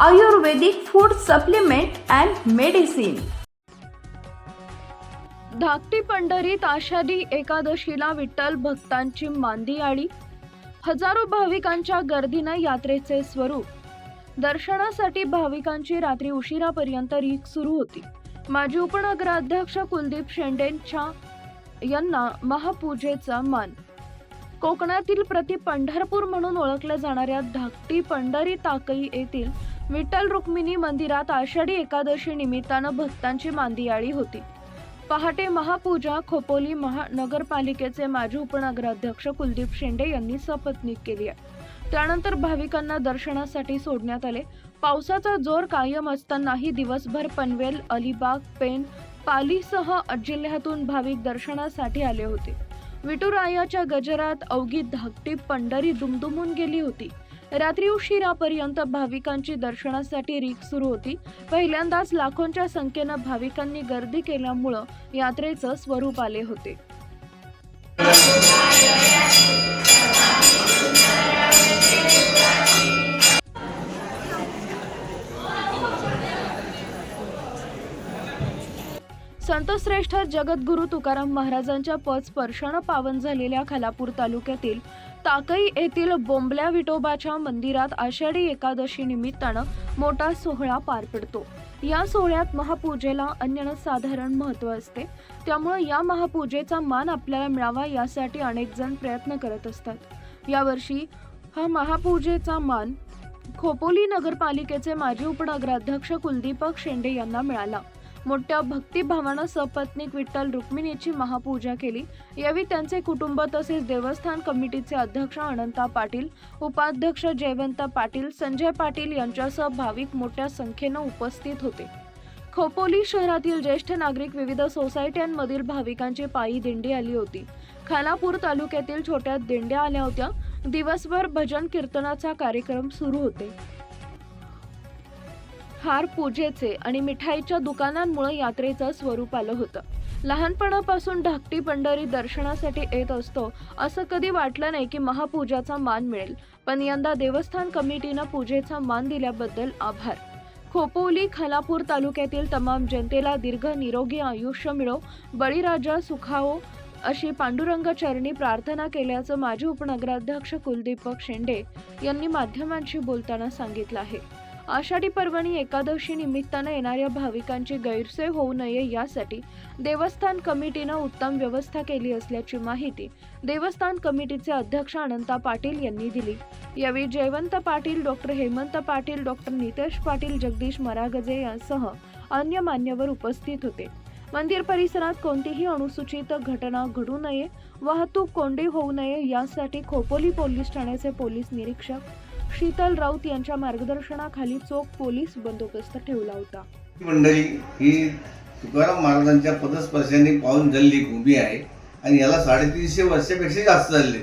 Ayurvedic food supplement and medicine धाकटी पंढरीत आषाढी एकादशीला विठ्ठल भक्तांची मांदी आळी हजारो भाविकांच्या गर्दीनं यात्रेचे स्वरूप. दर्शनासाठी भाविकांची रात्री उशिरापर्यंत रीक सुरू होती. माजी उपनगराध्यक्ष कुलदीप शेंडेंच्या यांना महापूजेचा मान. कोकणातील प्रति पंढरपूर म्हणून ओळखल्या जाणाऱ्या धाकटी पंढरी ताकई येथील विठ्ठल रुक्मिणी मंदिरात आषाढी एकादशी निमित्तानं भक्तांची मांदियाळी होती. पहाटे महापूजा खोपोली महानगरपालिकेचे माजी उपनगराध्यक्ष कुलदीप शेंडे यांनी सपत्नीक केली आहे. त्यानंतर भाविकांना दर्शनासाठी सोडण्यात आले. पावसाचा जोर कायम असतानाही दिवसभर पनवेल अलिबाग पेन पालीसह जिल्ह्यातून भाविक दर्शनासाठी आले होते. विठुरायाच्या गजरात अवघी धाकटी पंढरी दुमदुमून गेली होती. रात्री उशिरापर्यंत भाविकांची दर्शनासाठी रीक सुरू होती. पहिल्यांदाच लाखोंच्या संख्येनं भाविकांनी गर्दी केल्यामुळं यात्रेचं स्वरूप आले होते. संतश्रेष्ठ जगद्गुरु तुकाराम महाराजांच्या पद स्पर्शानं पावन झालेल्या खालापूर तालुक्यातील ताकई येथील बोंबल्या विठोबाच्या मंदिरात आषाढी एकादशी निमित्तानं मोठा सोहळा पार पडतो. या सोहळ्यात महापूजेला अन्यसाधारण महत्त्व असते. त्यामुळे या महापूजेचा मान आपल्याला मिळावा यासाठी अनेक जण प्रयत्न करत असतात. यावर्षी हा महापूजेचा मान खोपोली नगरपालिकेचे माजी उपनगराध्यक्ष कुलदीपक शेंडे यांना मिळाला. मोठ्या भक्तिभावानं सपत्नीक विठ्ठल रुक्मिणीची महापूजा केली. यावेळी त्यांचे कुटुंब तसेच देवस्थान कमिटीचे अध्यक्ष अनंता पाटील उपाध्यक्ष जयवंत पाटील संजय पाटील यांच्यासह भाविक मोठ्या संख्येनं उपस्थित होते. खोपोली शहरातील ज्येष्ठ नागरिक विविध सोसायट्यांमधील भाविकांची पायी दिंडी आली होती. खानापूर तालुक्यातील छोट्या दिंड्या आल्या होत्या. दिवसभर भजन कीर्तनाचा कार्यक्रम सुरू होते. फार पूजेचे आणि मिठाईच्या दुकानांमुळे यात्रेचं स्वरूप आलं होतं. लहानपणापासून धाकटी पंढरी दर्शनासाठी येत असतो असं कधी वाटलं नाही की महापूजाचा मान मिळेल. पण यंदा देवस्थान कमिटीनं पूजेचा मान दिल्याबद्दल आभार. खोपोली खालापूर तालुक्यातील तमाम जनतेला दीर्घ निरोगी आयुष्य मिळो बळीराजा सुखाओ अशी पांडुरंग चरणी प्रार्थना केल्याचं माजी उपनगराध्यक्ष कुलदीपक शेंडे यांनी माध्यमांशी बोलताना सांगितलं आहे. आषाढी पर्वणी एकादशी निमित्तानं येणाऱ्या भाविकांची गैरसोय होऊ नये यासाठी देवस्थान कमिटीनं उत्तम व्यवस्था केली असल्याची माहिती देवस्थान कमिटीचे अध्यक्ष अनंता पाटील यांनी दिली. यावेळी जयवंत पाटील डॉक्टर हेमंत पाटील डॉक्टर नितेश पाटील जगदीश मरागजे यांसह अन्य मान्यवर उपस्थित होते. मंदिर परिसरात कोणतीही अनुसूचित घटना घडू नये वाहतूक कोंडी होऊ नये यासाठी खोपोली पोलीस ठाण्याचे पोलीस निरीक्षक शीतल राऊत यांच्या मार्गदर्शनाखाली चोख पोलीस बंदोबस्त ठेवला होता. मंडळी ही तुकाराम महाराजांच्या पदस्पर्शाने पाहून झालेली भूमी आहे आणि याला साडेतीनशे वर्षापेक्षा जास्त झाले.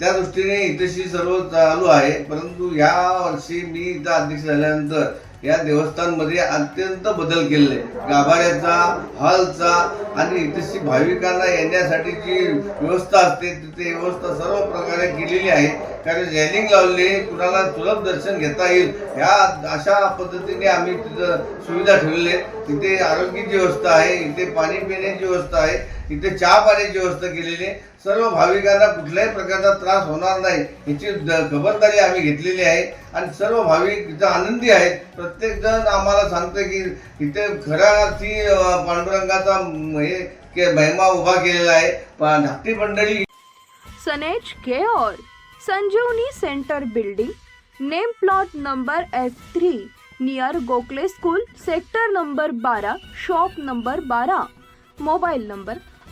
त्या दृष्टीने इथेशी सर्व चालू आहे परंतु या वर्षी मी इथं अध्यक्ष झाल्यानंतर या देवस्थानमध्ये अत्यंत बदल केलेले गाभाऱ्याचा हॉलचा आणि इथेशी भाविकांना येण्यासाठी जी व्यवस्था असते. तिथे व्यवस्था सर्व प्रकारे केलेली आहे. कारण रेलिंग लावले कुणाला सुलभ दर्शन घेता येईल ह्या अशा पद्धतीने आम्ही तिथं सुविधा ठेवलेली आहे तिथे आरोग्याची व्यवस्था आहे इथे पाणी पिण्याची व्यवस्था आहे इथे चहा पाण्याची व्यवस्था केलेली आहे. सर्व भाविकांना कुठल्याही प्रकारचा त्रास होणार नाही याची खबरदारी आम्ही घेतलेली आहे. आणि सर्व भाविक इथं आनंदी आहेत प्रत्येक जण आम्हाला सांगते की इथे खऱ्या पांडुरंगाचा हे महिमा उभा केलेला आहे. धाकटी मंडळी. सनेज care Sanjivani centre building name plot number F three near Gokhale school sector number बारा शॉप नंबर बारा मोबाईल नंबर